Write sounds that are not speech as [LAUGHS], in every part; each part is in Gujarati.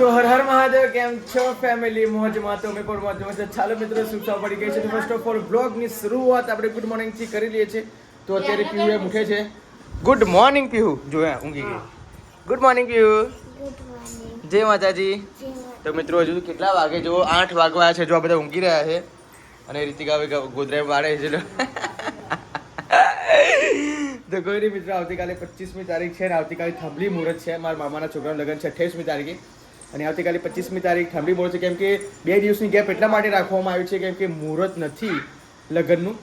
તો હર હર મહાદેવ કેમ છો ફેમિલી મોજમાં તો અમે પણ મોજમાં છે ચાલો મિત્રો સુખતા પડી ગઈ છે? તો ફર્સ્ટ ઓફ ઓલ બ્લોગની શરૂઆત આપણે ગુડ મોર્નિંગથી કરી લઈએ છીએ. તો અત્યારે પીહુ એ ઉઠે છે. ગુડ મોર્નિંગ પીયુ જોયા ઊંઘી ગઈ. ગુડ મોર્નિંગ પીયુ જય માતાજી. તો મિત્રો હજુ કેટલા વાગે? જો આઠ વાગવા છે જો આ બધા ઊંઘી રહ્યા છે. અને રીતિકા હવે ગોદરે વાળે છે. તો કોઈ નહીં મિત્રો આવતીકાલે પચીસમી તારીખ છે ને આવતીકાલે થંભલી મુહૂર્ત છે. મારા મામાના છોકરાનું લગ્ન છે અઠ્યાવીસમી તારીખે. અને આવતીકાલે પચીસમી તારીખ મુહૂર્ત છે. કેમ કે બે દિવસની ગેપ એટલા માટે રાખવામાં આવ્યું છે કેમ કે મુહૂર્ત નથી લગ્નનું.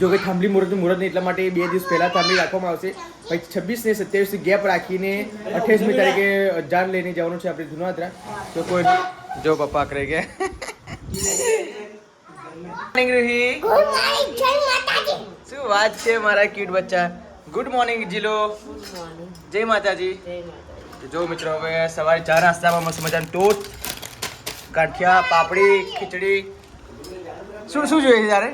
જો કે થાંભલી મુહૂર્તનું મુહૂર્ત નહીં એટલા માટે બે દિવસ પહેલાં થાંભલી રાખવામાં આવશે. પછી છવ્વીસ ને સત્યાવીસ ગેપ રાખીને અઠ્યાવીસમી તારીખે જાન લઈને જવાનું છે આપણે ધુનાત્રા તો કોઈ જો પપ્પા કરે કે. શું વાત છે મારા ક્યુટ બચ્ચા? ગુડ મોર્નિંગ જીલો. જય માતાજી. તો જો મિત્રો હવે સવારે ચા નાસ્તામાં મસ્ત મજાનું ટોસ્ટ ગાંઠિયા પાપડી ખીચડી. શું શું જોઈએ છે તારે?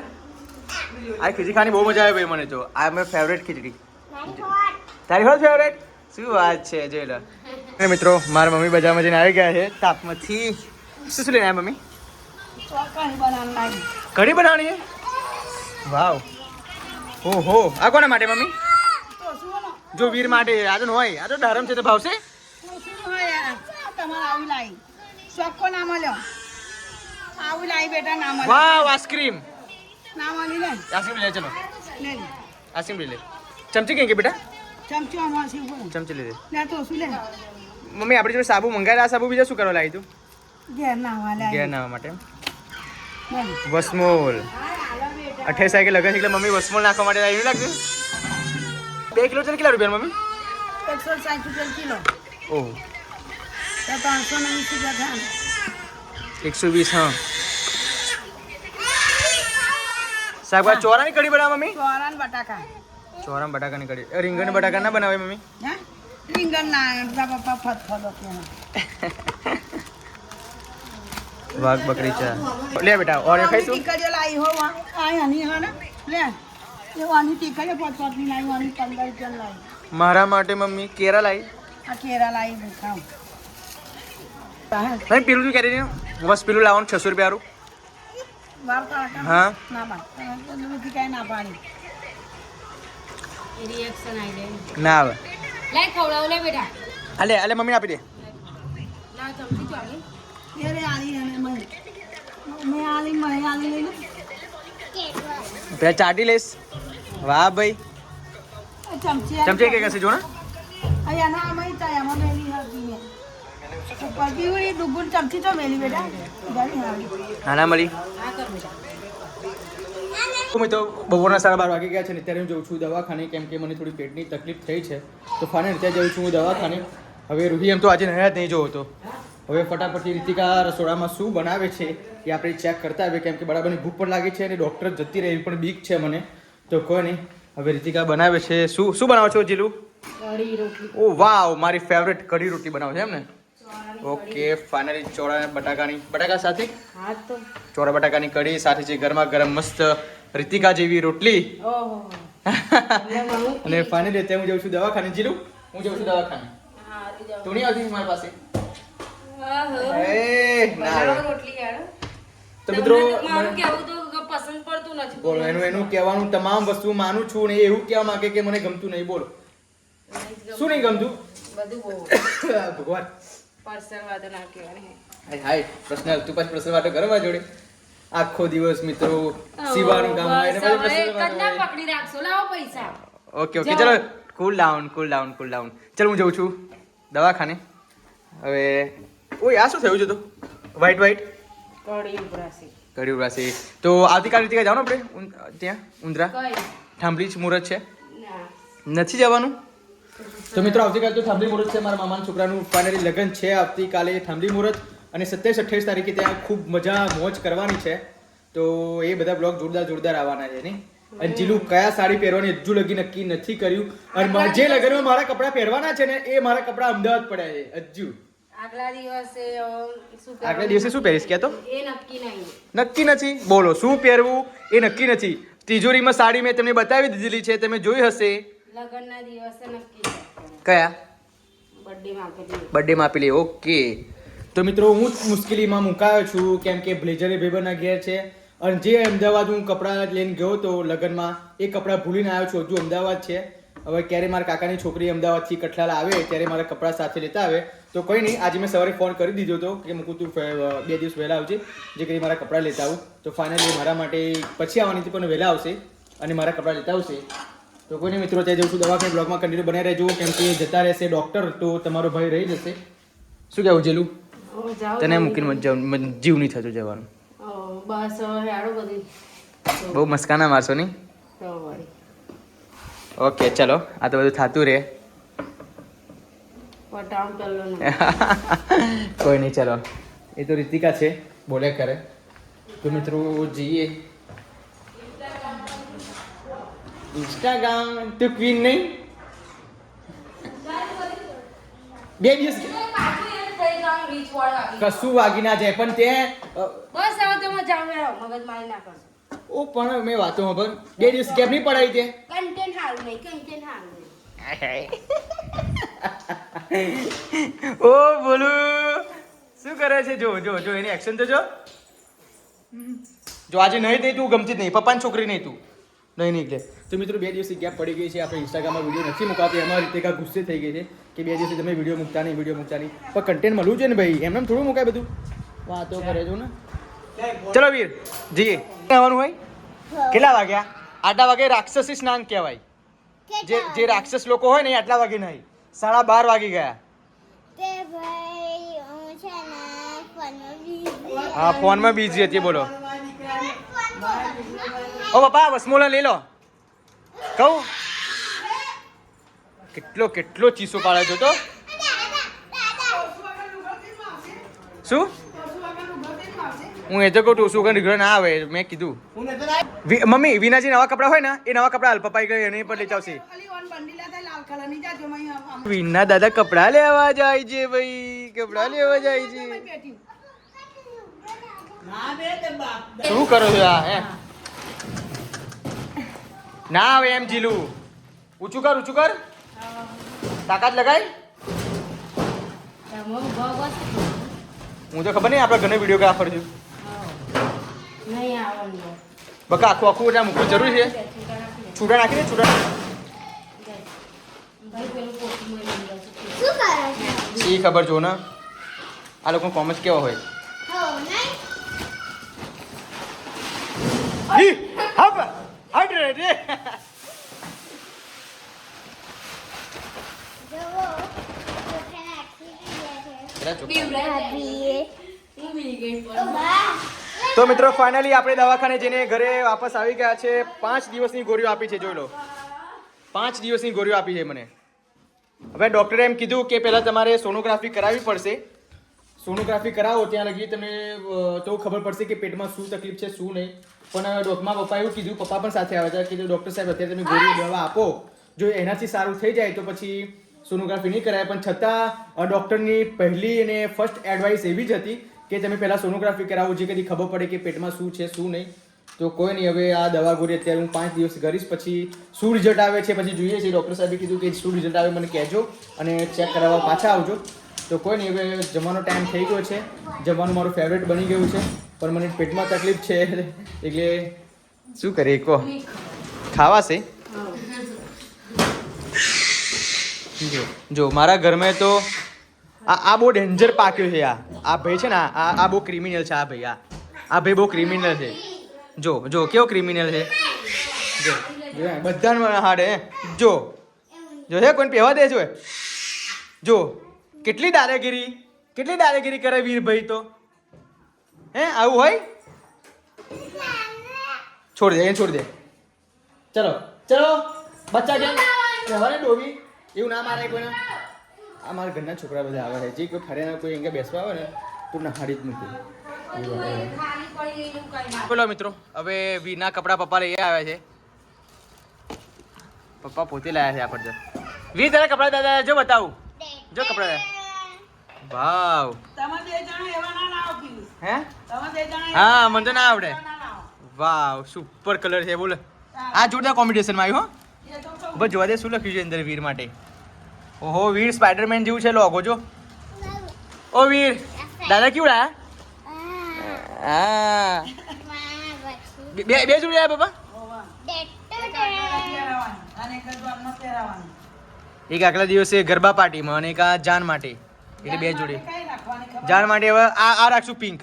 આ ખીચડી ખાવાની બહુ મજા આવે ભાઈ મને તો આ મેં ફેવરેટ ખીચડી. તારી હોય ફેવરેટ શું વાત છે જોઈ લો. અને મિત્રો મારા મમ્મી બજારમાં જઈને આવી ગયા છે તાપમાંથી. શું શું લઈને આવ્યા મમ્મી? કઢી બનાવવાની છે? વાવ. ઓહો. આ કોના માટે મમ્મી? જો વીર માટે આ તો હોય. આ તો ધરમ છે તો ભાવશે. ચોખ્ખો ના મળ્યો આવું લાવી બેટા ના મળે વાવ આઈસ્ક્રીમ ના મળી ને આઈસ્ક્રીમ લે ચલો લે લે. આઈસ્ક્રીમ લે ચમચી કઈ કે બેટા ચમચો છે ચમચી લે લે તો શું લે મમ્મી આપણી જોડે સાબુ મંગાવેલા સાબુ બીજા શું કરવા લાવી તું ઘેર નાવા માટે વસમોલ અઠાવીસ તારીખે લગન એટલે મમ્મી વસમોલ નાખવા માટે આવી લાગ્યું બે કિલો છે ને કેટલા રૂપિયા મમ્મી એકસો સાઠ રૂપિયા કિલો ઓહ તો ત્રણસો ને વીસ રૂપિયા થાય એકસો વીસ હા. શાકભાજી ચોરાની કઢી બનાવે મમ્મી? ચોરાન બટાકા. બટાકાની કઢી. રીંગણ બટાકા ના બનાવે મમ્મી? હે? રીંગણ ના પપ્પા ફતફલો કેના વાઘ બકરી ચા લે બેટા ઓરે ટીકડીઓ લાવી હો આ આની હા ને? લે. એ વાની ટીકડીઓ પાંચ પાંચની લાવી વાની પંદર રૂપિયા લાવી. મારા માટે મમ્મી કેરા આ કેરા લાઈ ખાઉં નહીં પેલું શું કરી બસ પેલું લાવવાનું છસો રૂપિયા હા. ના આવી જાય. ના આવે. લે ખવડાવ લે બેટા. અલે અલે મમ્મી આપી દે. પેલા ચાટી લઈશ. વાહ ભાઈ. ચમચી કે કશે જો ને વળી દુગુન ચમચી તો મેલી બેટા. હારી મળી? હા કર બેટા. તો બપોરના સાડા બાર વાગી ગયા છે ને અત્યારે હું જઉં છું દવાખાને કેમ કે મને થોડી પેટની તકલીફ થઈ છે. તો ફાને ત્યાં જઉં છું હું દવાખાને. હવે રૂહી એમ તો આજે નયા જ નહીં જોવો તો. હવે ફટાફટથી રીતિકા રસોડામાં શું બનાવે છે એ આપણે ચેક કરતા આવીએ કેમ કે બરાબરની ભૂખ પણ લાગી છે અને ડૉક્ટર જતી રહી એવી પણ બીક છે મને. તો કોઈ નહીં હવે રીતિકા બનાવે છે. શું શું બનાવો છો જીલું? ઓ વાવ મારી ફેવરેટ કઢી રોટી બનાવે છે એમ ને? ઓકે ફાઇનલી ચોળા બટાકાની બટાકા સાથે? હા તો. ચોળા બટાકાની કઢી સાથે છે ગરમા ગરમ મસ્ત રીતિકા જેવી રોટલી. ઓહો. [LAUGHS] અને ફાઇનલી અત્યારે હું જાઉં છું દવાખાને. જીરું હું જઉં છું દવાખાને. હા તું નહીં આવતી મારી પાસે? તો મિત્રો પસંદ પડતું નથી. બોલો એનું એનું કહેવાનું તમામ વસ્તુ માનું છું ને એવું કહેવા માંગે કે મને ગમતું નહીં. બોલો. શું નહીં ગમતું? બધું [LAUGHS] ભગવાન. પરસેવા વાતો ના કહેવાની હાય હાય પ્રશ્ન તું પાછું વાતો કરવા જોડે. આખો દિવસ મિત્રો સીવાનું કામ હોય ને પછી હવે વાતો પકડી રાખશો લાવો પૈસા. ઓકે ઓકે ચલો cool down cool down cool down ચલ હું જઉં છું દવાખાને. હવે ઓય આ શું થયું છે તો? વ્હાઈટ વ્હાઈટ કડી ઉભરાશે. તો આવતીકાલ રીતે જવાનું આપણે ત્યાં ઉંદરા? થાંભલી જ મુહૂર્ત છે. નથી જવાનું? તો મિત્રો આવતીકાલે તો થાંભલી મુહૂર્ત છે. મારા મામાના છોકરાનું ફાઇનલી લગ્ન છે. આવતીકાલે થાંભલી મુહૂર્ત અને સત્યાવીસ અઠ્યાવીસ તારીખે ત્યાં ખૂબ મજા મોજ કરવાની છે. તો એ બધા બ્લોગ જોરદાર જોરદાર આવવાના છે નહીં અને જીલું કયા સાડી પહેરવાની હજુ લગી નક્કી નથી કર્યું. અને જે લગ્નમાં મારા કપડાં પહેરવાના છે ને એ મારા કપડાં અમદાવાદ પડ્યા છે. હજુ. આગલા દિવસે શું આગલા દિવસે શું પહેરીશ? કે તો? એ નક્કી નહીં. નક્કી નથી? બોલો શું પહેરવું? એ નક્કી નથી. તિજોરીમાં સાડી મેં તમને બતાવી દીધેલી છે. તમે જોઈ હશે. લગ્નના દિવસે નક્કી કયા? બર્થડે માં આપેલી બર્થડેમાં આપેલી ઓકે. તો મિત્રો હું જ મુશ્કેલીમાં મુકાયો છું કેમ કે બ્લેઝર એ ભેબરના ઘેર છે. અને જે અમદાવાદ હું કપડાં લઈને ગયો હતો લગ્નમાં એ કપડાં ભૂલીને આવ્યો છું. હજુ અમદાવાદ છે. હવે ક્યારે મારા કાકાની છોકરી અમદાવાદથી કઠલાલ આવે ત્યારે મારા કપડાં સાથે લેતા આવે. તો કોઈ નહીં આજે મેં સવારે ફોન કરી દીધો હતો કે મૂકું તું બે દિવસ વહેલા આવજે જે કરી મારા કપડાં લેતા આવું. તો ફાઇનલી મારા માટે પછી આવવાની હતી પણ વહેલા આવશે અને મારા કપડાં લેતા આવશે. તો કોઈ નહીં મિત્રો ત્યાં જઉં છું દવાખાને બ્લોગમાં કન્ટિન્યુ બનાવી રહેજો. કેમ કે જતા રહેશે ડૉક્ટર તો તમારો ભાઈ રહી જશે. શું કહેવું જેલું? તને મૂકીને જીવ નહીં થતું જવાનું. બહુ મસ્કાના મારશો નહીં? ઓકે ચલો આ તો બધું થતું રહે. [LAUGHS] કોઈ નહીં ચલો. એ તો રીતિકા છે બોલે કરે. તો મિત્રો જઈએ. ઇન્સ્ટાગ્રામ તું ક્વીન નહીં. બે દિવસ કશું વાગી ના જાય પણ તે બસ હવે તમે જામે મગજ મારી ના કરશો. ઓ પણ મેં વાતો ખબર બે દિવસ કેમ નહીં પડાવી તે. કન્ટેન્ટ હાલ નહીં કન્ટેન્ટ હાલ નહીં. [LAUGHS] ઓ બોલું. શું કરે છે? જો જો જો એની એક્શન તો જો. જો આજે નહીં થઈ તું ગમતી જ નહીં. પપ્પાની છોકરી નહીં તું. નહીં નીકળે. તો મિત્રો બે દિવસથી ગેપ પડી ગઈ છે. આપણે ઇન્સ્ટાગ્રામમાં વીડિયો નથી મુકાતી. એમાં રીતે કાંઈ ગુસ્સે થઈ ગઈ છે કે બે દિવસથી તમે વીડિયો મૂકતા નહીં વીડિયો મૂકતા નહીં. પણ કન્ટેન્ટ મળવું છે ને ભાઈ? એમને થોડું મુકાય બધું? વાતો કરે છો ને? ચલો વીર જઈએ આવવાનું હોય? કેટલા વાગ્યા? આટલા વાગે રાક્ષસી સ્નાન કહેવાય. જે જે રાક્ષસ લોકો હોય ને એ આટલા વાગે નહીં. સાડા બાર વાગી ગયા. તે ભાઈ હું છે ને ફોનમાં busy. હા ફોનમાં બીજી હતી બોલો. ઓ પપ્પા વસમોલા લઈ લો. કહું? કેટલો કેટલો ચીસો પાડે છો તો? શું? હું એ તો કહું ટોસુ કઈ રીગડો ના આવે મેં કીધું. મમ્મી મમ્મી વિનાજી નવા કપડા હોય ને એ નવા કપડા હાલ પપ્પાઈ ગઈ એની પર લઈ આવશે વન વિના દાદા કપડા લેવા જાય છે ભાઈ કપડા લેવા જાય છે. શું કરો છો આ હે? ના આવે એમ જીલું. ઊંચું કર ઊંચું કર. તાકાત લગાય. હું તો ખબર નહીં આપણે ઘરે વિડીયોગ્રાફર છું બકા આખું આખું એટલે મૂકવું જરૂરી છે. છૂટા નાખી દે છૂટા એ ખબર જો ને. આ લોકો કોમર્સ કેવા હોય. હા હટ રે તો મિત્રો ફાઇનલી આપણે દવાખાને જઈને ઘરે વાપસ આવી ગયા છે. પાંચ દિવસની ગોળીઓ આપી છે, જોઈ લો. પાંચ દિવસની ગોળીઓ આપી છે મને. હવે ડૉક્ટરે એમ કીધું કે પહેલાં તમારે સોનોગ્રાફી કરાવવી પડશે. સોનોગ્રાફી કરાવો, ત્યાં લગી તમને તો ખબર પડશે કે પેટમાં શું તકલીફ છે, શું નહીં. પણ ડોકમાં પપ્પા એવું કીધું, પપ્પા પણ સાથે આવ્યા હતા કે ડૉક્ટર સાહેબ અત્યારે તમે ગોળી દવા આપો, જો એનાથી સારું થઈ જાય તો પછી સોનોગ્રાફી નહીં કરાય. પણ છતાં ડૉક્ટરની પહેલી અને ફર્સ્ટ એડવાઇસ એવી જ હતી કે તમે પહેલાં સોનોગ્રાફી કરાવો, જે કદી ખબર પડે કે પેટમાં શું છે, શું નહીં. તો કોઈ નહીં, હવે આ દવા ગોળી અત્યારે હું પાંચ દિવસ કરીશ, પછી શું રિઝલ્ટ આવે છે, પછી જોઈએ છે. ડૉક્ટર સાહેબે કીધું કે શું રિઝલ્ટ આવે, મને કહેજો અને ચેક કરાવવા પાછા આવજો. તો કોઈ નહીં, હવે જમવાનો ટાઈમ થઈ ગયો છે. જમવાનું મારું ફેવરેટ બની ગયું છે. પણ મને પેટમાં તકલીફ છે. એટલે શું કરીએ, કહો. ખાવાશે? જો જો, મારા ઘરમાં તો આ આ બહુ ડેન્જર પાક્યો છે, આ. આ ભાઈ છે ને, આ, આ- બહુ ક્રિમિનલ છે, આ ભાઈ, આ. આ ભાઈ બહુ ક્રિમિનલ છે. જો જો, કેવો ક્રિમિનલ છે? જો બધાને હાડે. જો જો, હે, કોઈને પહેવા દે જો જો કેટલી દાદાગીરી? કેટલી દાદાગીરી કરે વીરભાઈ તો? હે, આવું હોય? છોડ દે, એને છોડ દે. ચલો ચલો, બચ્ચા કેમ હવે ડોબી. એવું ના મારે કોઈને. આ મારા ઘરના છોકરા બધા આવે છે. જે કોઈ ફરેના કોઈ અહીંયા બેસવા આવે ને, તો નહાડી જ મૂકે. ખાલી પડી ગઈ એવું કઈ ના બોલો મિત્રો, હવે વીરના કપડા પપ્પા લઈ આવ્યા છે. પપ્પા પોતે લાયા છે આપણે જો વીર, તારા કપડા દાદા, જો બતાવું. જો કપડા વાવ. તમે બે જણા એવા ના લાવો પ્લીઝ હે? તમે બે જણા હા મને તો ના આવડે. વાવ સુપર કલર છે બોલો. આ જોરદાર કોમ્બિનેશનમાં આવ્યું હો. બસ જોવા દે શું લખ્યું છે અંદર વીર માટે? ઓહો વીર સ્પાઈડરમેન જેવું છે લોગો જો. ઓ વીર દાદા કેવું લાયા હા. બે બે બે આ બાબા અને એક જ પહેરાવાનું. એક આગલા દિવસે ગરબા પાર્ટીમાં અને એક આ જાન માટે એટલે બે જોડી જાન માટે હવે આ આ રાખશું પિંક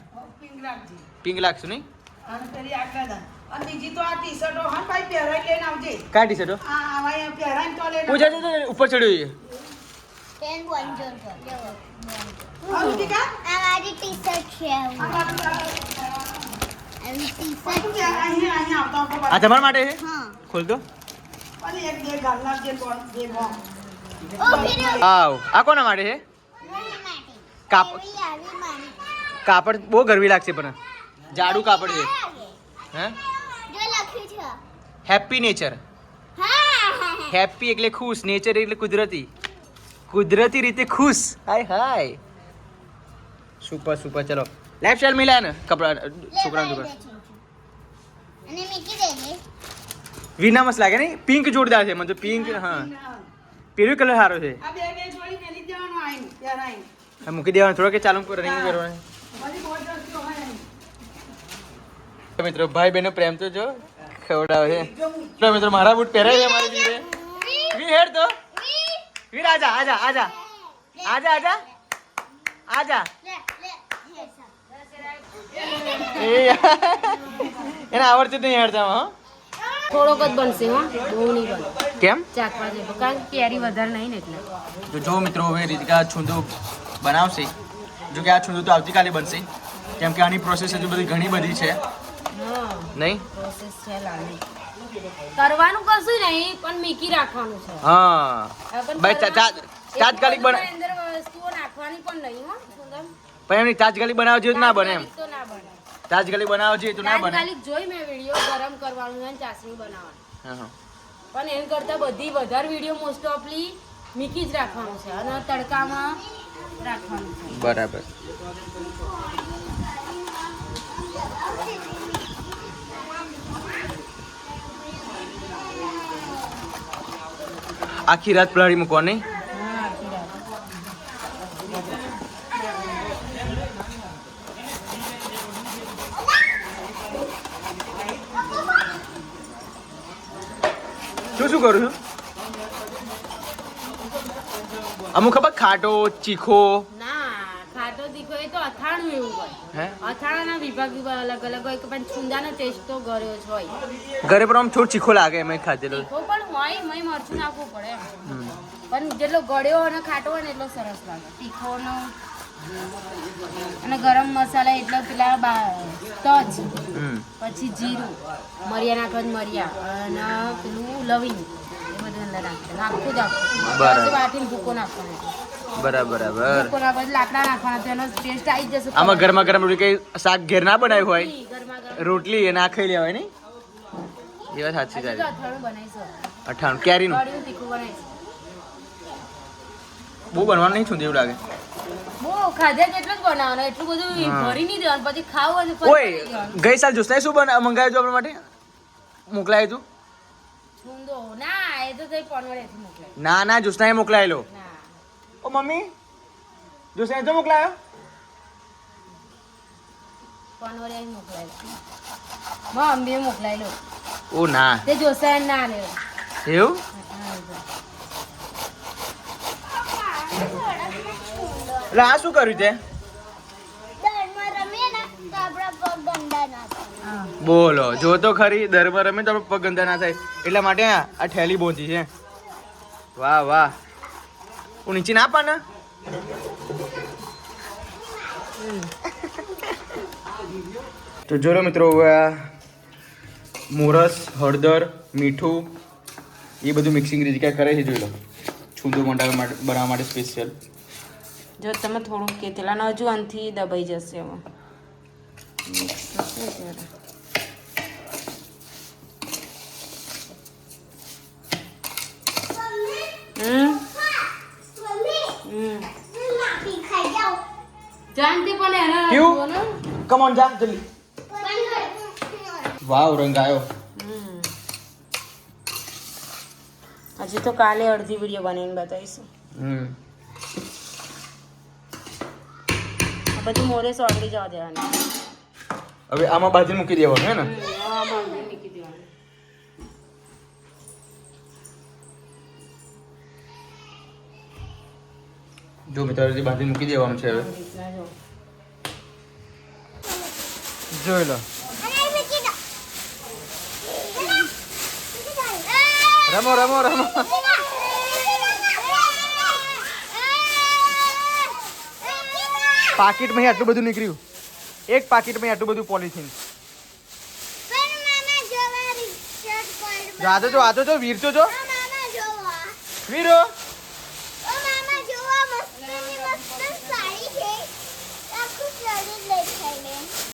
પિંક. રાખશું નહીં ઉપર ચડ્યું? આ તમારા માટે છે ખોલ દો એક બે ગાલ નાખજે, બે બોલ. આવ. આ કોના માટે છે? કાપ કાપડ બહુ ગરમી લાગશે પણ. જાડું કાપડ છે. હે? હેપી નેચર હેપી એટલે ખુશ. નેચર એટલે કુદરતી. કુદરતી રીતે ખુશ. હાય હાય સુપર સુપર ચલો. લેફ્ટ સાઈડ મિલાય ને કપડા છોકરાનું છોકરા વિના મસ્ત લાગે નહીં? પિંક જોરદાર છે. મને તો પિંક હા. પેલું કલર સારો છે. આ બે બે જોડી દેવાનું મૂકી દેવાનું થોડો કે ચાલુ રનિંગ કરવાનું. મિત્રો ભાઈ બહેનો પ્રેમ તો જો ખવડાવે છે. તો મિત્રો મારા બૂટ પહેરાય છે મારી દીકરે વી હેડ તો. વીર આજા આજા આજા. આજા આજા. આજા. લે લે એ એને આવડતું નહીં હેડતા હો. થોડોક જ બનશે હો. બહુ નહીં બને. કેમ? જેવો કારણ કે કેરી વધારે નહીં ને એટલે. તો જો મિત્રો હવે રીતિકા છૂંદો બનાવશે. જો કે આ છૂંદો તો આવતીકાલે બનશે. કેમ કે આની પ્રોસેસ હજુ બધી ઘણી બધી છે. નહીં? પ્રોસેસ છે લાંબી કરવાનું કશું નહીં પણ મીકી રાખવાનું છે. હા. ભાઈ તાત્કાલિક બને અંદર વસ્તુઓ નાખવાની પણ નહીં હો પણ એમની તાત્કાલિક બનાવજો જ ના બને એમ. તો ના બને. તાત્કાલિક બનાવવા જોઈએ તો ના બને. તાત્કાલિક જોઈ મેં વીડિયો ગરમ કરવાનું અને ચાસણી બનાવવાની. હા હા. પણ એમ કરતાં બધી વધારે વીડિયો મોસ્ટ ઓફલી મીકી જ રાખવાનું છે અને તડકામાં રાખવાનું છે. બરાબર. આખી રાત પલાળી મૂકવાની હા આખી રાત. શું શું કરું છું અમુક ખબર ખાટો ચીખો? ના ખાટો તીખો એ તો અથાણું એવું હોય. હે? અથાણાના વિભાગ અલગ અલગ હોય કે પણ છુંદાનો ટેસ્ટ તો ગળ્યો જ હોય. ઘરે પણ આમ થોડો ચીખો લાગે એમ ખાધેલો. તીખો પણ હોય મય મરચું નાખવું પડે. પણ જેટલો ગળ્યો અને ખાટો હોય ને એટલો સરસ લાગે. તીખોનો અને ગરમ મસાલા એટલો પેલા હમ. પછી જીરું મરિયા નાખવાનું મરિયા અને પેલું લવિંગ. એ બધું અંદર નાખવાનું આખું જ આખું વાટીને ભૂકો નાખવાનો. બરાબર બરાબર. લાકડા નાખવાના તેનો ટેસ્ટ આવી જશે આમાં ગરમા ગરમ રોટલી કઈ શાક ઘેર ના બનાવ્યું હોય? રોટલી એ આ ખાઈ લેવાય નહીં? એ વાત સાચી તારી. અઠાણું કેરીનું? બહુ બનવાનું નહીં છું એવું લાગે. ગઈ સાલ જોસ્તા શું મંગાવ્યું હતું આપણા માટે? મોકલાયું તું? ના ના ના મોકલાયેલો. ના ઓ મમ્મી તો મોકલાયો પનવડિયા મોકલાયેલો માં અંબે મોકલાયેલો ઓ ના તે જોસાય ના લે એવું એટલે આ શું કર્યું તે દરમાં રમીએ ને તો આપણા પગ ગંદા ના થાય બોલો જો તો ખરી દરમાં રમે તો પગ ગંદા ના થાય એટલા માટે આ ઠેલી બોંધી છે વાહ વાહ હું નીચે ના પાને તો જોડો મિત્રો હવે આ મોરસ હળદર મીઠું એ બધું મિક્સિંગ રીતે કરે છે જોઈ લો. છૂંદો મંડાવવા માટે બનાવવા માટે સ્પેશિયલ જો તમે થોડુંક તેલાના હજુ આનથી દબાઈ જશે એમાં જાણતી પણ એને ને. કમ ઓન જા જલ્દી. વાવ રંગ આવ્યો. હજી તો કાલે અડધી વીડિયો બનાવીને બતાવીશું. હમ. આ પછી મોરે સોગડી જવા દેવાની. હવે આમાં બાજુ મૂકી દેવાનું હે ને? મૂકી જો મિત્રો હજી બાજુ મૂકી દેવાનું છે હવે. જોઈ લો. રમો રમો રમો. પાકીટમાં આટલું બધું નીકળ્યું. એક પાકીટમાં આટલું બધું પોલિથીન આજો જો આજો જો વીર જો જો. મામા જોવા. વીરો.